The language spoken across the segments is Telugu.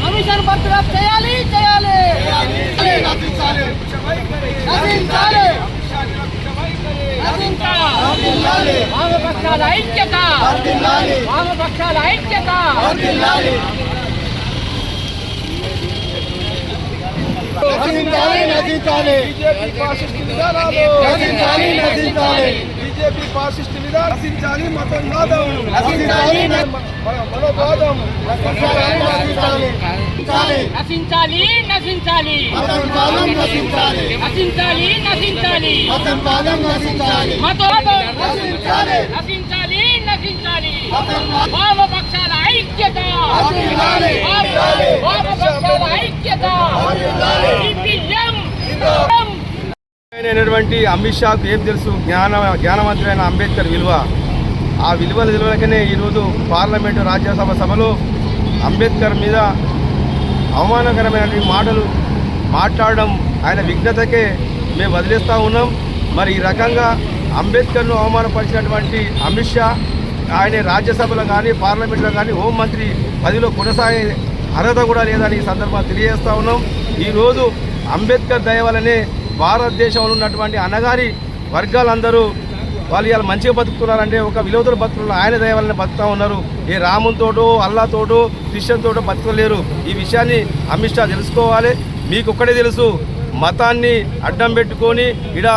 కమిషన్ బర్తరఫ్ చేయాలి చేయాలి వామపక్షాల ఐక్యత వామపక్షాల ఐక్యత నశించాలి నశించాలి. బీజేపీ ఫాసిస్ట్ విధానాలు నశించాలి నశించాలి. బీజేపీ ఫాసిస్ట్ విధానం నశించాలి. నశించాలి మనోవాదం నశించాలి. నశించాలి నశించాలి నశించాలి. మతం కాలం నశించాలి నశించాలి నశించాలి మతం కాలం నశించాలి మతోదం నశించాలి నశించాలి నశించాలి మతం వామపక్షాల ఐక్యత. వామ- వామపక్షాల ఐక్యత సిపిఎం అయినటువంటి అమిత్ షాకు ఏం తెలుసు? జ్ఞాన జ్ఞానవంతుడైన అంబేద్కర్ విలువ. ఆ విలువల విలువలకనే ఈరోజు పార్లమెంటు రాజ్యసభ సభలో అంబేద్కర్ మీద అవమానకరమైనటువంటి మాటలు మాట్లాడడం ఆయన విఘ్నతకే మేము వదిలేస్తూ ఉన్నాం. మరి ఈ రకంగా అంబేద్కర్ను అవమానపరిచినటువంటి అమిత్ షా ఆయన రాజ్యసభలో కానీ పార్లమెంట్లో కానీ హోంమంత్రి పదిలో కొనసాగే అర్హత కూడా లేదని ఈ సందర్భంగా తెలియజేస్తూ ఉన్నాం. ఈరోజు అంబేద్కర్ దయ భారతదేశంలో ఉన్నటువంటి అనగారి వర్గాలందరూ వాళ్ళు ఇలా మంచిగా బతుకుతున్నారంటే ఒక విలువతో బతుకున్నారు ఆయన దయ వల్లనే బతుకుతా ఉన్నారు. ఏ రామునితోటో అల్లాతోటో క్రిస్టియన్తోటో బతకలేరు ఈ విషయాన్ని అమిత్ షా తెలుసుకోవాలి. మీకు ఒక్కడే తెలుసు మతాన్ని అడ్డం పెట్టుకొని ఇడ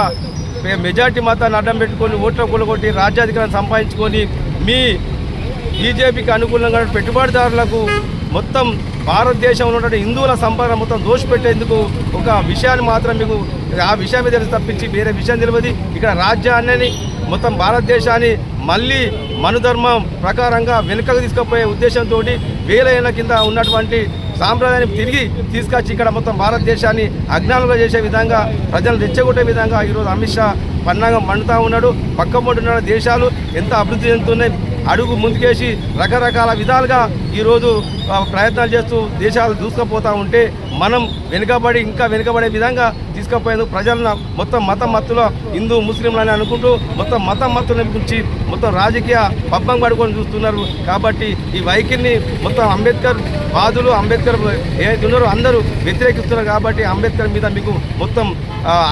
మెజార్టీ మతాన్ని అడ్డం పెట్టుకొని ఓట్ల కొలగొట్టి రాజ్యాధికారం సంపాదించుకొని మీ బీజేపీకి అనుకూలంగా పెట్టుబడిదారులకు మొత్తం భారతదేశంలో ఉన్నటువంటి హిందువుల సంపద మొత్తం దోషపెట్టేందుకు ఒక విషయాన్ని మాత్రం మీకు ఆ విషయమే తెలిసి తప్పించి వేరే విషయం తెలియదు. ఇక్కడ రాజ్యాన్ని మొత్తం భారతదేశాన్ని మళ్ళీ మనుధర్మం ప్రకారంగా వెనుకకు తీసుకుపోయే ఉద్దేశంతో వేల ఏళ్ళ కింద ఉన్నటువంటి సాంప్రదాయాన్ని తిరిగి తీసుకొచ్చి ఇక్కడ మొత్తం భారతదేశాన్ని అజ్ఞానంగా చేసే విధంగా ప్రజలు రెచ్చగొట్టే విధంగా ఈరోజు అమిత్ షా పన్నాగం మండుతూ ఉన్నాడు. పక్క ఉన్న దేశాలు ఎంత అభివృద్ధి చెందుతున్నాయి అడుగు ముందుకేసి రకరకాల విధాలుగా ఈరోజు ప్రయత్నాలు చేస్తూ దేశాలు దూసుకుపోతూ ఉంటే మనం వెనుకబడి ఇంకా వెనుకబడే విధంగా తీసుకుపోయేందుకు ప్రజలను మొత్తం మతం మత్తులో హిందూ ముస్లింలని అనుకుంటూ మొత్తం మతం మత్తుల గురించి మొత్తం రాజకీయ పబ్బం పడుకొని చూస్తున్నారు. కాబట్టి ఈ వైఖరిని మొత్తం అంబేద్కర్ బాధులు అంబేద్కర్ ఏదైతే ఉన్నారో అందరూ వ్యతిరేకిస్తున్నారు. కాబట్టి అంబేద్కర్ మీద మీకు మొత్తం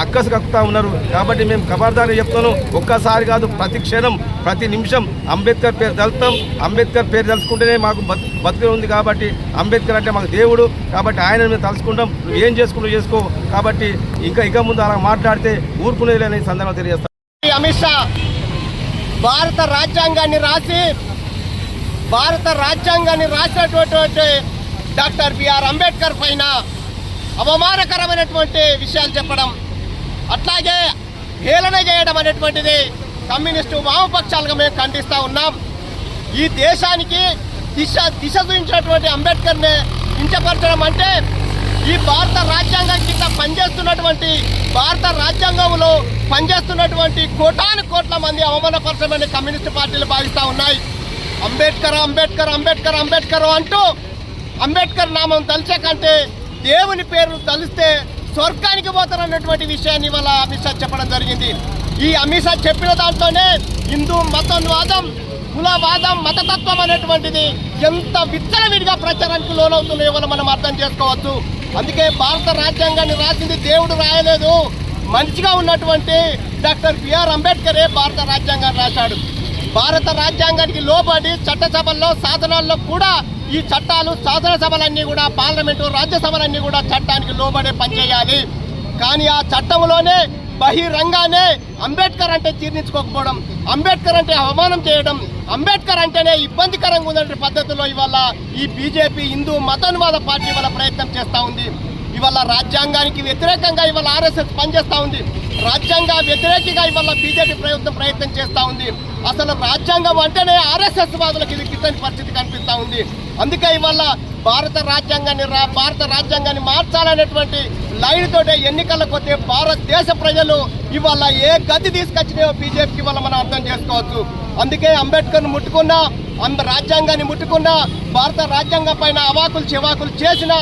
అక్కసు కక్కుతా ఉన్నారు. కాబట్టి మేము ఖబర్దారి చెప్తాను. ఒక్కసారి కాదు ప్రతి క్షణం ప్రతి నిమిషం అంబేద్కర్ పేరు తలుస్తాం అంబేద్కర్ పేరు తలుచుకుంటేనే మాకు బతు బతుకు ఉంది కాబట్టి అంబేద్కర్ అంటే మాకు దేవుడు కాబట్టి ఆయన మేము తలుచుకుంటాం. నువ్వు ఏం చేసుకుంటూ చేసుకో. కాబట్టి ఇంకా ఇక ముందు అలా మాట్లాడితే ఊరుకునేది లేని సందర్భం తెలియజేస్తాం. అమిత్ షా భారత రాజ్యాంగాన్ని రాసి భారత రాజ్యాంగాన్ని రాసినటువంటి డాక్టర్ బిఆర్ అంబేద్కర్ పైన అవమానకరమైనటువంటి విషయాలు చెప్పడం అట్లాగే హేళన చేయడం అనేటువంటిది కమ్యూనిస్టు వామపక్షాలుగా మేము ఖండిస్తూ ఉన్నాం. ఈ దేశానికి దిశ దిశ చూపించినటువంటి అంబేద్కర్నే కించపరచడం అంటే ఈ భారత రాజ్యాంగం కింద పనిచేస్తున్నటువంటి భారత రాజ్యాంగంలో పనిచేస్తున్నటువంటి కోటాను కోట్ల మంది అవమానపరచమని కమ్యూనిస్ట్ పార్టీలు భావిస్తూ ఉన్నాయి. అంబేద్కర్ అంబేద్కర్ అంబేద్కర్ అంబేద్కర్ అంటూ అంబేద్కర్ నామం తలిచే కంటే దేవుని పేరు తలిస్తే స్వర్గానికి పోతారన్నటువంటి విషయాన్ని ఇవాళ అమిత్ షా చెప్పడం జరిగింది. ఈ అమిత్ షా చెప్పిన దాంట్లోనే హిందూ మతోన్వాదం కులవాదం మతతత్వం అనేటువంటిది ఎంత విచ్చలవిడిగా ప్రచారానికి లోనవుతున్నాయో ఇవాళ మనం అర్థం చేసుకోవచ్చు. అందుకే భారత రాజ్యాంగాన్ని రాసింది దేవుడు రాయలేదు. మంచిగా ఉన్నటువంటి డాక్టర్ బిఆర్ అంబేద్కరే భారత రాజ్యాంగాన్ని రాశాడు. భారత రాజ్యాంగానికి లోబడి చట్టసభల్లో సాధనాల్లో కూడా ఈ చట్టాలు శాసనసభలన్నీ కూడా పార్లమెంటు రాజ్యసభలన్నీ కూడా చట్టానికి లోబడే పనిచేయాలి కానీ ఆ చట్టంలోనే బహిరంగానే అంబేద్కర్ అంటే జీర్ణించుకోకపోవడం అంబేద్కర్ అంటే అవమానం చేయడం అంబేద్కర్ అంటేనే ఇబ్బందికరంగా ఉన్నటువంటి పద్ధతిలో ఇవాళ ఈ బీజేపీ హిందూ మతోన్వాద పార్టీ ఇవాళ ప్రయత్నం చేస్తూ ఉంది. ఇవాళ రాజ్యాంగానికి వ్యతిరేకంగా ఇవాళ ఆర్ఎస్ఎస్ పనిచేస్తూ ఉంది. రాజ్యాంగ వ్యతిరేకిగా ఇవాళ బీజేపీ ప్రయత్నం ప్రయత్నం చేస్తూ ఉంది. అసలు రాజ్యాంగం అంటేనే ఆర్ఎస్ఎస్ వాదులకు ఇది కిందని పరిస్థితి కనిపిస్తూ ఉంది. అందుకే ఇవాళ భారత రాజ్యాంగాన్ని రా భారత రాజ్యాంగాన్ని మార్చాలనేటువంటి లైన్ తోటే ఎన్నికలకు వస్తే భారతదేశ ప్రజలు ఇవాళ ఏ గతి తీసుకొచ్చినాయో బీజేపీకి ఇవాళ మనం అర్థం చేసుకోవచ్చు. అందుకే అంబేద్కర్ను ముట్టుకున్నా అంత రాజ్యాంగాన్ని ముట్టుకున్న భారత రాజ్యాంగం పైన అవాకులు చెవాకులు చేసిన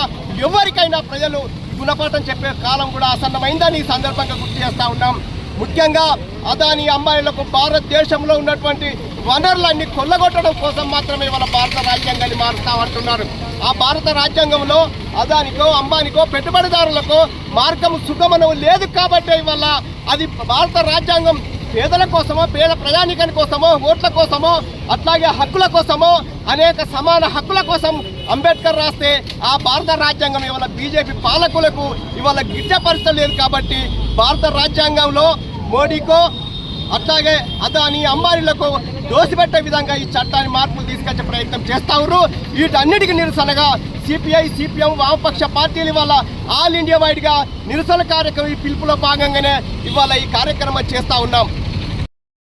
ఎవరికైనా ప్రజలు గుణపాఠం చెప్పే కాలం కూడా ఆసన్నమైందని ఈ సందర్భంగా గుర్తు చేస్తూ ఉన్నాం. ముఖ్యంగా అదాని అమ్మాయిలకు భారతదేశంలో ఉన్నటువంటి వనరులన్నీ కొల్లగొట్టడం కోసం మాత్రమే వాళ్ళ భారత రాజ్యాంగాన్ని మారుస్తామంటున్నారు ఆ భారత రాజ్యాంగంలో అదానికో అంబానికో పెట్టుబడిదారులకు మార్గం సుగమనం లేదు కాబట్టి ఇవాళ అది భారత రాజ్యాంగం పేదల కోసమో పేద ప్రజానికని కోసమో ఓట్ల కోసమో అట్లాగే హక్కుల కోసమో అనేక సమాన హక్కుల కోసం అంబేద్కర్ రాస్తే ఆ భారత రాజ్యాంగం ఇవాళ బీజేపీ పాలకులకు ఇవాళ గిట్టే పరిస్థితి లేదు కాబట్టి భారత రాజ్యాంగంలో మోడీకో అట్లాగే అదాని అంబానీలకు దోసిపెట్టే విధంగా ఈ చట్టాన్ని మార్పులు తీసుకొచ్చే ప్రయత్నం చేస్తా ఉన్నారు. వీటన్నిటికీ నిరసనగా సిపిఐ సిపిఎం వామపక్ష పార్టీలు ఇవాళ ఆల్ ఇండియా వైడ్గా నిరసన కార్యక్రమం ఈ పిలుపులో భాగంగానే ఇవాళ ఈ కార్యక్రమం చేస్తూ ఉన్నాం.